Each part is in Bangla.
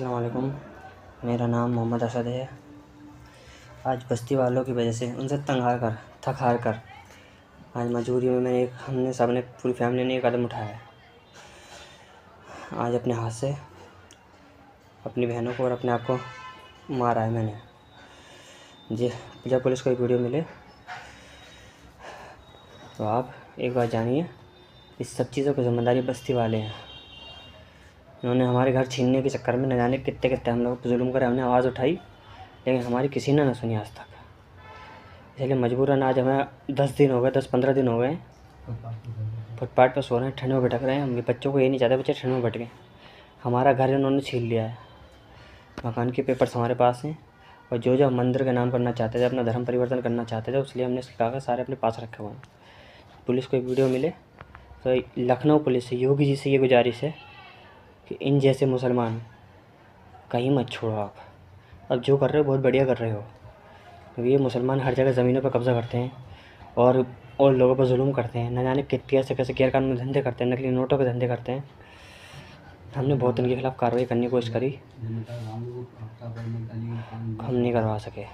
अस्सलाम मेरा नाम मोहम्मद असद है। आज बस्ती वालों की वजह से उनसे तंग हार कर, थक हार कर आज मजबूरी में मैंने एक, हमने सबने पूरी फैमिली ने एक कदम उठाया है। आज अपने हाथ से अपनी बहनों को और अपने आप को मारा है मैंने। जी, जब पुलिस को एक वीडियो मिले तो आप एक बार जानिए, इस सब चीज़ों की ज़िम्मेदारी बस्ती वाले हैं। उन्होंने हमारे घर छीनने के चक्कर में न जाने कितने कितने हम लोग जुल्म करे, हमने आवाज़ उठाई, लेकिन हमारी किसी ने ना सुनी आज तक। इसलिए मजबूरन आज हमें दस दिन हो गए, दस पंद्रह दिन हो गए। फुटपाथ पर सो रहे हैं, ठंड में भटक रहे हैं। हम बच्चों को ये नहीं चाहते, बच्चे ठंड में भटके। हमारा घर इन्होंने छीन लिया है। मकान के पेपर्स हमारे पास हैं और जो जो मंदिर का नाम करना चाहते थे, अपना धर्म परिवर्तन करना चाहते थे इसलिए हमने इसके कागज़ सारे अपने पास रखे हुए हैं। पुलिस को एक वीडियो मिले तो लखनऊ पुलिस से योगी जी से ये गुजारिश है। कि इन जैसे मुसलमान, कहीं मत छोड़ो आप। अब जो कर रहे हो, बहुत बढ़िया कर रहे हो। क्योंकि ये मुसलमान हर जगह ज़मीनों पर कब्ज़ा करते हैं और और लोगों पर जुल्म करते हैं। न जाने कित कैसे कैसे गैर कानूनी धंधे करते हैं नकली नोटों के धंधे करते हैं। हमने बहुत इनके खिलाफ़ कार्रवाई करने की कोशिश करी। हम नहीं करवा सके।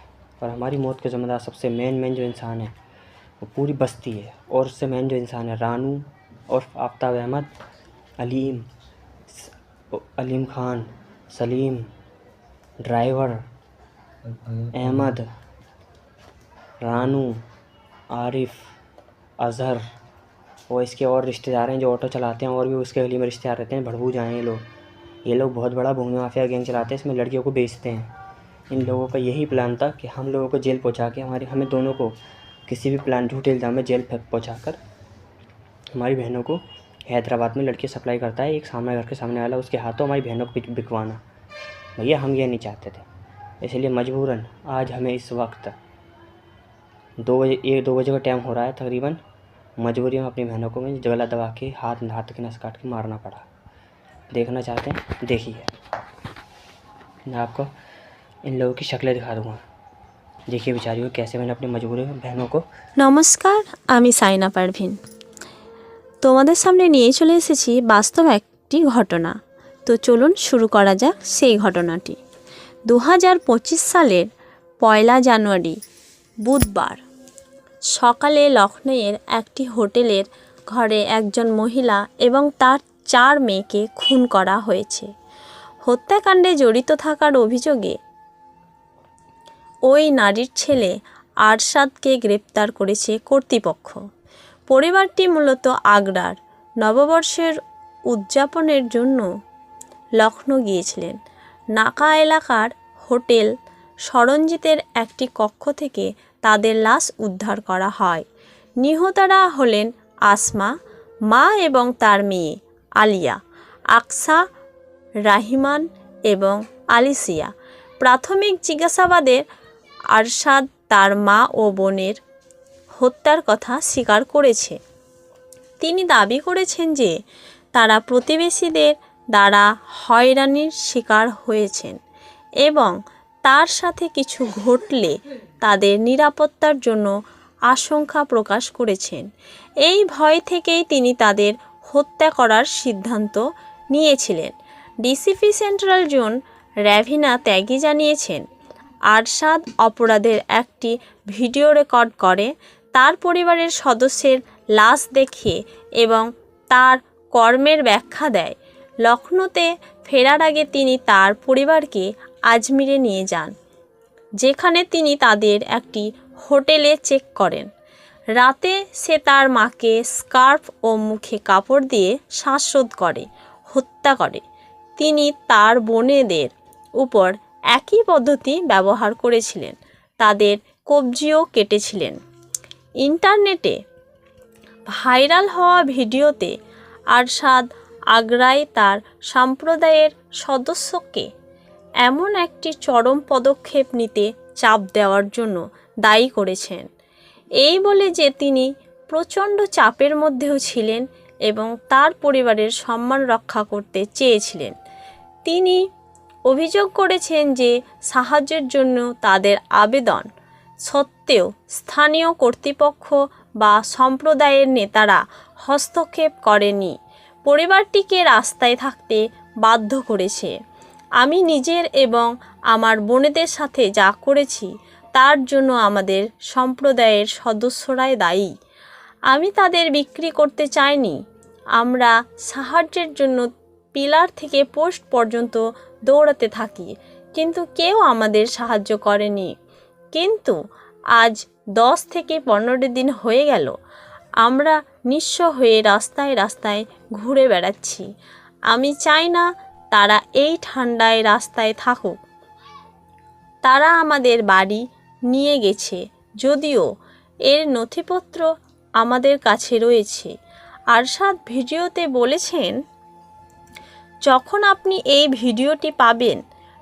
और हमारी मौत के ज़िम्मेदार सबसे मेन मेन जो इंसान है, वो पूरी बस्ती है। और उससे मेन जो इंसान है, रानू और आफ्ताब अहमद, अलीम। अलीम खान, सलीम, ड्राइवर, अहमद, रानू, आरिफ, अज़हर और इसके और रिश्तेदार हैं जो ऑटो चलाते हैं और भी उसके गली में रिश्तेदार रहते हैं भड़बूज आए ये लोग। ये लोग बहुत बड़ा भूमि माफिया गैंग चलाते हैं, इसमें लड़कियों को बेचते हैं। इन लोगों का यही प्लान था कि हम लोगों को जेल पहुँचा के हमारे, हमें दोनों को किसी भी प्लान झूठे इल्ज़ाम में जेल पहुँचा कर हमारी बहनों को हैदराबाद में लड़की सप्लाई करता है एक सामने घर के सामने वाला उसके हाथों हमारी बहनों को बिक- बिकवाना भैया हम ये नहीं चाहते थे इसलिए मजबूरन आज हमें इस वक्त दो बजे एक दो बजे का टाइम हो रहा है तकरीबन मजबूरी में अपनी बहनों को मैं जगला दबा के हाथ हाथ के नस काट के मारना पड़ा देखना चाहते हैं देखिए मैं आपको इन लोगों की शक्लें दिखा दूँगा देखिए बेचारियों कैसे मैंने अपनी मजबूरी में बहनों को নমস্কার আমি সাইনা পারভিন তোমাদের সামনে নিয়ে চলে এসেছি বাস্তব একটি ঘটনা। তো চলুন শুরু করা যাক সেই ঘটনাটি। দু হাজার পঁচিশ সালের পয়লা জানুয়ারি, বুধবার। সকালে লখনৌয়ের একটি হোটেলের ঘরে একজন মহিলা এবং তার চার মেয়েকে খুন করা হয়েছে। হত্যাকাণ্ডে জড়িত থাকার অভিযোগে ওই নারীর ছেলে আরশাদকে গ্রেপ্তার করেছে কর্তৃপক্ষ। পরিবারটি মূলত আগ্রার নববর্ষের উদযাপনের জন্য লখনৌ গিয়েছিলেন। নাকা এলাকার হোটেল সরঞ্জিতের একটি কক্ষ থেকে তাদের লাশ উদ্ধার করা হয়। নিহতরা হলেন আসমা, মা এবং তার মেয়ে আলিয়া, আকসা, রাহিমান এবং আলিসিয়া। প্রাথমিক জিজ্ঞাসাবাদে আরশাদ তার মা ও বোনের হত্যার কথা স্বীকার করেছে। তিনি দাবি করেছেন যে, তারা প্রতিবেশীদের দ্বারা হয়রানির শিকার হয়েছেন এবং তার সাথে কিছু ঘটলে তাদের নিরাপত্তার জন্য আশঙ্কা প্রকাশ করেছেন। এই ভয় থেকেই তিনি তাদের হত্যা করার সিদ্ধান্ত নিয়েছিলেন। ডিসিপি সেন্ট্রাল জোন র্যাভিনা ত্যাগী জানিয়েছেন, আরশাদ অপরাধের একটি ভিডিও রেকর্ড করে তার পরিবারের সদস্যের লাশ দেখে এবং তার কর্মের ব্যাখ্যা দেয়। লখনৌতে ফেরার আগে তিনি তার পরিবারকে আজমিরে নিয়ে যান, যেখানে তিনি তাদের একটি হোটেলে চেক করেন। রাতে সে তার মাকে স্কার্ফ ও মুখে কাপড় দিয়ে শ্বাসরোধ করে, হত্যা করে। তিনি তার বোনেদের উপর একই পদ্ধতি ব্যবহার করেছিলেন, তাদের কবজিও কেটেছিলেন। ইন্টারনেটে ভাইরাল হওয়া ভিডিওতে আরশাদ আগ্রায় তার সম্প্রদায়ের সদস্যকে এমন একটি চরম পদক্ষেপ নিতে চাপ দেওয়ার জন্য দায়ী করেছেন। এই বলে যে তিনি প্রচণ্ড চাপের মধ্যেও ছিলেন এবং তার পরিবারের সম্মান রক্ষা করতে চেয়েছিলেন। তিনি অভিযোগ করেছেন যে সাহায্যের জন্য তাদের আবেদন সত্ত্বেও স্থানীয় কর্তৃপক্ষ বা সম্প্রদায়ের নেতারা হস্তক্ষেপ করেনি। পরিবারটিকে রাস্তায় থাকতে বাধ্য করেছে। আমি নিজের এবং আমার বোনেদের সাথে যা করেছি, তার জন্য আমাদের সম্প্রদায়ের সদস্যরাই দায়ী। আমি তাদের বিক্রি করতে চাইনি। আমরা সাহায্যের জন্য পিলার থেকে পোস্ট পর্যন্ত দৌড়াতে থাকি, কিন্তু কেউ আমাদের সাহায্য করেনি। কিন্তু আজ দশ থেকে পনেরো দিন হয়ে গেল। আমরা নিঃস্ব হয়ে রাস্তায় রাস্তায় ঘুরে বেড়াচ্ছি। আমি চাই না তারা এই ঠান্ডায় রাস্তায় থাকুক। তারা আমাদের বাড়ি নিয়ে গেছে, যদিও এর নথিপত্র আমাদের কাছে রয়েছে। আরশাদ ভিডিওতে বলেছেন, যখন আপনি এই ভিডিওটি পাবেন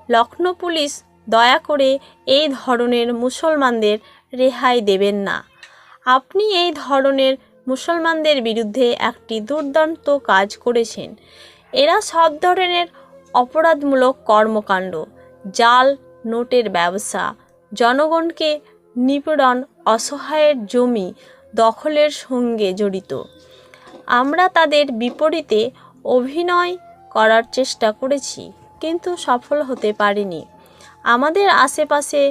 লখনৌ পুলিশ দয়া করে এই ধরনের মুসলমানদের রেহাই দেবেন না। আপনি এই ধরনের মুসলমানদের বিরুদ্ধে একটি দুর্দান্ত কাজ করেছেন। এরা সব ধরনের অপরাধমূলক কর্মকাণ্ড, জাল, নোটের ব্যবসা, জনগণকে নিপীড়ন, অসহায়ের জমি দখলের সঙ্গে জড়িত। আমরা তাদের বিপরীতে অভিনয় করার চেষ্টা করেছি, কিন্তু সফল হতে পারিনি। আমাদের আশেপাশে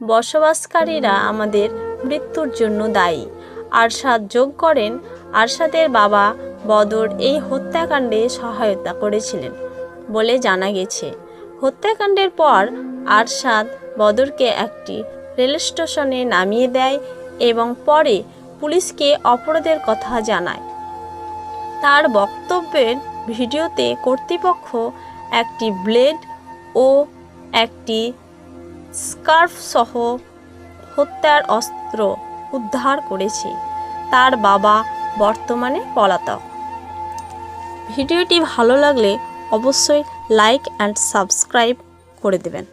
বসবাসকারীরা আমাদের মৃত্যুর জন্য দায়ী। আরশাদ যোগ করেন। আরশাদের বাবা বদর এই হত্যাকাণ্ডে সহায়তা করেছিলেন বলে জানা গেছে। হত্যাকাণ্ডের পর আরশাদ বদরকে একটি রেল স্টেশনে নামিয়ে দেয় এবং পরে পুলিশকে অপরাধের কথা জানায়। তার বক্তব্যের ভিডিওতে কর্তৃপক্ষ একটি ব্লেড ও একটি স্কার্ফ সহ হত্যার অস্ত্র উদ্ধার করেছে তার বাবা বর্তমানে পলাতক। ভিডিওটি ভালো লাগলে অবশ্যই লাইক অ্যান্ড সাবস্ক্রাইব করে দেবেন।